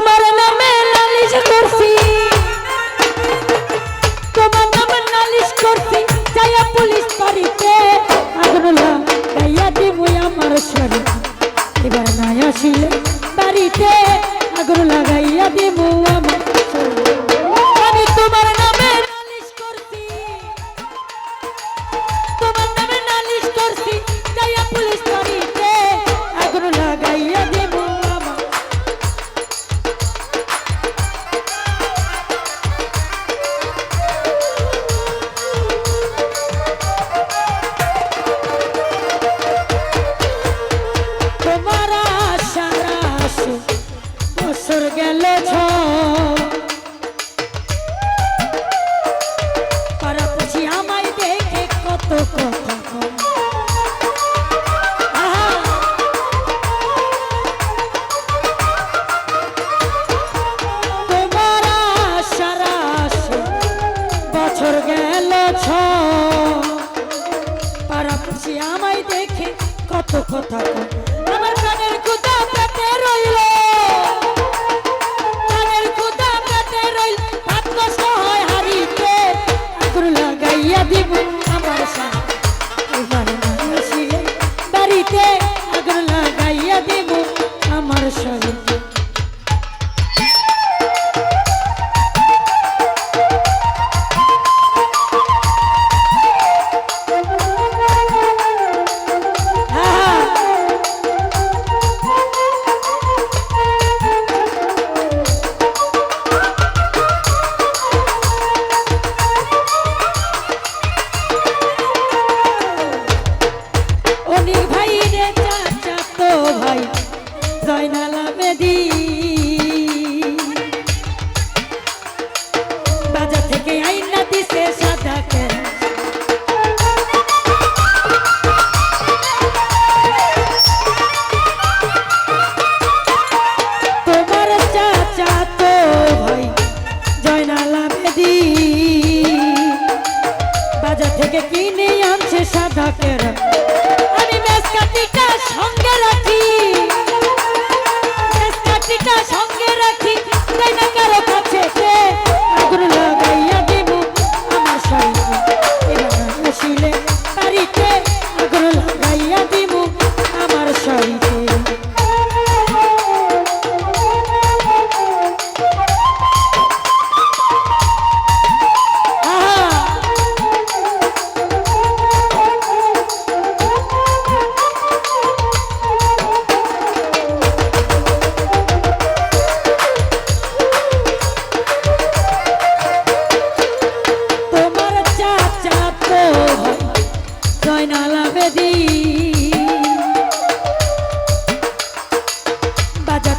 তোমার নামে নালিশ করছি তোমার নামে নালিশ করছি যাইয়া পুলিশ বাড়িতে আগ্রলা গাইয়া দিব আমার শরীর এবার নাই আসিলে বাড়িতে আগ্রলা গাইয়া দিব গেল তারা বুঝি আমায় দেখে কত কথা আমায় দেখে কত কথা আমার কানের কোথাও পেতে রইল। dia vivo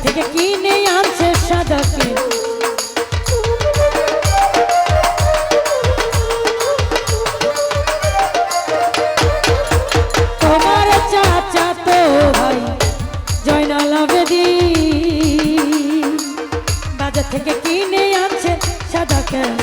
থেকে কিনে আনছে সাদা তোমার চাচা তো ভাই বাজার থেকে কিনে আনছে সাদা ক্যাশ।